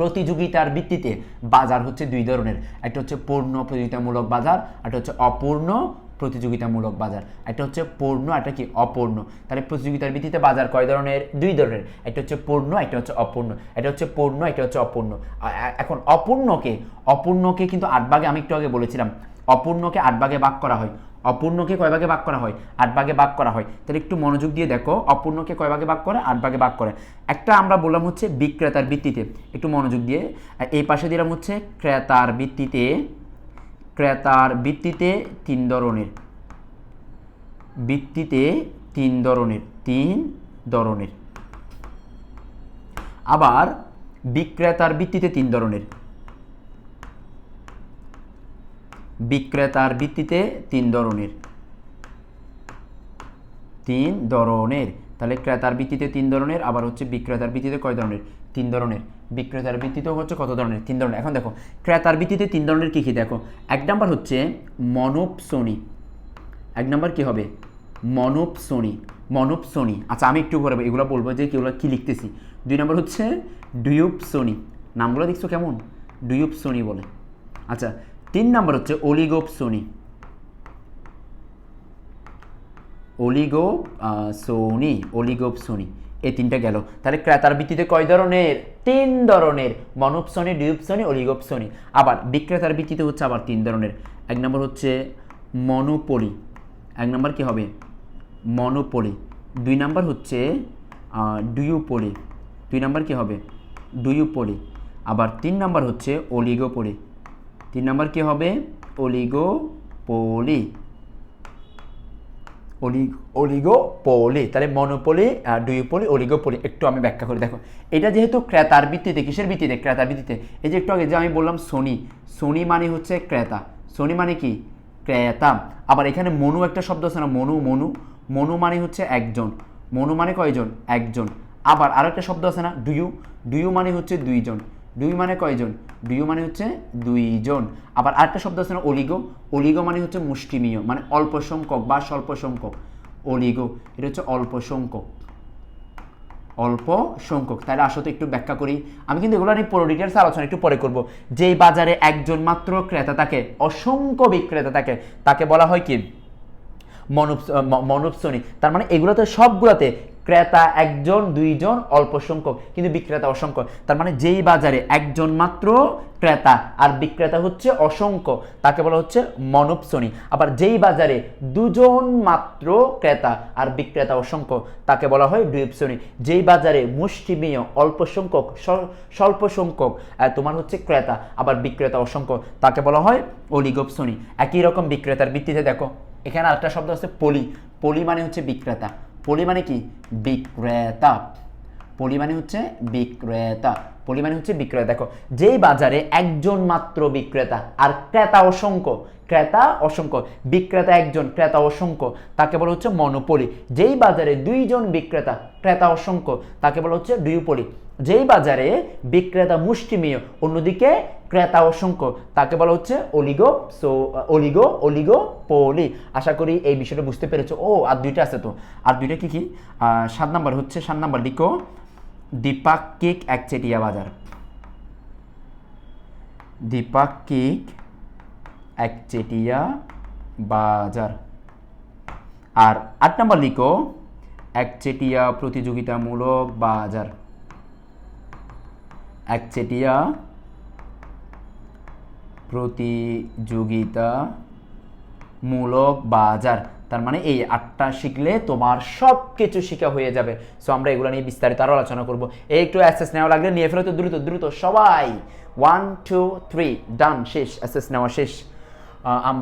প্রতিযোগিতার ভিত্তিতে বাজার হচ্ছে দুই ধরনের। একটা হচ্ছে পূর্ণ প্রতিযোগিতামূলক বাজার, একটা হচ্ছে অপূর্ণ প্রতিযোগিতামূলক বাজার। একটা হচ্ছে পূর্ণ, একটা কি অপূর্ণ। তাহলে প্রতিযোগিতার ভিত্তিতে বাজার কয় ধরনের? দুই ধরনের। একটা হচ্ছে পূর্ণ, একটা হচ্ছে অপূর্ণ। এটা হচ্ছে পূর্ণ, একটা হচ্ছে অপূর্ণ। এখন অপূর্ণকে অপূর্ণকে কিন্তু আট ভাগে আমি একটু আগে বলেছিলাম। অপূর্ণকে আট ভাগে ভাগ করা হয়। অপূর্ণকে কয় ভাগে ভাগ করা হয়? আট ভাগে ভাগ করা হয়। তাহলে একটু মনোযোগ দিয়ে দেখো, অপূর্ণকে কয় ভাগে ভাগ করে, আট ভাগে ভাগ করে। একটা আমরা বললাম হচ্ছে বিক্রেতার ভিত্তিতে। একটু মনোযোগ দিয়ে। এই পাশে দিলাম হচ্ছে ক্রেতার ভিত্তিতে ক্রেতার ভিত্তিতে তিন ধরনের। ভিত্তিতে তিন ধরনের তিন ধরনের। আবার বিক্রেতার ভিত্তিতে তিন ধরনের। বিক্রেতার ভিত্তিতে তিন ধরনের। তিন ধরনের। তাহলে ক্রেতার ভিত্তিতে তিন ধরনের, আবার হচ্ছে বিক্রেতার ভিত্তিতে কয় ধরনের? তিন ধরনের। বিক্রেতার ভিত্তিতেও হচ্ছে কত ধরনের? তিন ধরনের। এখন দেখো, ক্রেতার ভিত্তিতে তিন ধরনের কী কী? দেখো, এক নাম্বার হচ্ছে মনোপসনি। এক নাম্বার কী হবে? মনোপসনি। মনোপসনি। আচ্ছা আমি একটু করে এগুলো বলব যে এগুলো কী লিখতেছি। দুই নম্বর হচ্ছে ডুয়ুপসনি। নামগুলো দেখছ কেমন? ডুয়ুপসনি বলে। আচ্ছা তিন নম্বর হচ্ছে oligopsony oligopsony, oligopsony, এই তিনটা গেল। তাহলে ক্রেতার ভিত্তিতে কয় ধরনের? তিন ধরনের। মনোপসনি ডিউপসনি অলিগোপসনি আবার বিক্রেতার ভিত্তিতে হচ্ছে আবার তিন ধরনের। এক নম্বর হচ্ছে মনোপলি। এক নম্বর কি হবে? মনোপলি। দুই নাম্বার হচ্ছে ডুয়ুপলি। দুই নাম্বার কি হবে? ডুয়ুপলি। আবার তিন নাম্বার হচ্ছে অলিগোপলি। তিন নাম্বার কি হবে? অলিগোপলি। অলি- অলিগোপলি, তাহলে মনোপলি ডুইপলি অলিগোপলি, একটু আমি ব্যাখ্যা করে। দেখো, এটা যেহেতু ক্রেতার ভিত্তিতে, কিসের ভিত্তিতে? ক্রেতার ভিত্তিতে। এই যে একটু আগে যে আমি বললাম সোনি সোনি মানে হচ্ছে ক্রেতা। সোনি মানে কি? ক্রেতা। আবার এখানে মনু একটা শব্দ আছে না? মনু মনু। মনু মানে হচ্ছে একজন। মনু মানে কয়জন? একজন। আবার আরও একটা শব্দ আছে না? ডুয়ু ডুয়ু মানে হচ্ছে দুইজন। দুই মানে কয়জন? দুই মানে হচ্ছে দুইজন। আবার আরেকটা শব্দ আছে না, অলিগো। অলিগো মানে হচ্ছে মুষ্টিমীয় মানে অল্প সংখ্যক বা স্বল্প সংখ্যক অলিগো, এটা হচ্ছে অল্প সংখ্যক অল্প সংখ্যক তাহলে আসলে একটু ব্যাখ্যা করি। আমি কিন্তু এগুলো নিয়ে পুরো ডিটেলস আলোচনা একটু পরে করব। যেই বাজারে একজন মাত্র ক্রেতা থাকে, অসংখ্য বিক্রেতা থাকে, তাকে বলা হয় কি? মনোপসনি। তার মানে এগুলোতে সবগুলোতে ক্রেতা একজন, দুইজন, অল্প সংখ্যক। কিন্তু বিক্রেতা অসংখ্য। তার মানে যেই বাজারে একজন মাত্র ক্রেতা, আর বিক্রেতা হচ্ছে অসংখ্য, তাকে বলা হচ্ছে মনোপসনি। আবার যেই বাজারে দুজন মাত্র ক্রেতা, আর বিক্রেতা অসংখ্য, তাকে বলা হয় ডুইপসনি যেই বাজারে মুষ্টিমেয়, অল্প সংখ্যক স্বল্প সংখ্যক তোমার হচ্ছে ক্রেতা, আবার বিক্রেতা অসংখ্য, তাকে বলা হয় অলিগোপসনি। একই রকম বিক্রেতার ভিত্তিতে দেখো, এখানে আরেকটা শব্দ আছে পলি। পলি মানে হচ্ছে বিক্রেতা। পলি মানে কি? বিক্রেতা। পলি মানে হচ্ছে বিক্রেতা। পলি মানে হচ্ছে বিক্রেতা দেখো, যেই বাজারে একজন মাত্র বিক্রেতা, আর ক্রেতা অসংখ্য ক্রেতা অসংখ্য, বিক্রেতা একজন, ক্রেতা অসংখ্য, তাকে বলা হচ্ছে মনোপলি। যেই বাজারে দুইজন বিক্রেতা, ক্রেতা অসংখ্য, তাকে বলা হচ্ছে ডিউপলি যেই বাজারে বিক্রেতা মুষ্টিমেয়, অন্যদিকে ক্রেতা অসংখ্য, তাকে বলা হচ্ছে oligo, so, oligo oligopoly আশা করি এই বিষয়টা বুঝতে পেরেছ। ও, আর দুইটা আছে তো। আর দুইটা কি কি? সাত নাম্বার, হচ্ছে সাত নাম্বার, লিখো। দ্বিপাক্ষিক একচেটিয়া বাজার। দ্বিপাক্ষিক একচেটিয়া বাজার। আর আট নাম্বার লিখো একচেটিয়া প্রতিযোগিতামূলক বাজার। একচেটিয়া প্রতিযোগিতামূলক বাজার। তার মানে এই আটটা শিখলে তোমার সব কিছু শিখা হয়ে যাবে। সো আমরা এগুলো নিয়ে বিস্তারিত আরও আলোচনা করব। এই একটু অ্যাসেস নেওয়া লাগলে নিয়ে ফেলো তো দ্রুত দ্রুত সবাই। ওয়ান টু থ্রি ডান শেষ অ্যাসেস নেওয়া শেষ। আমরা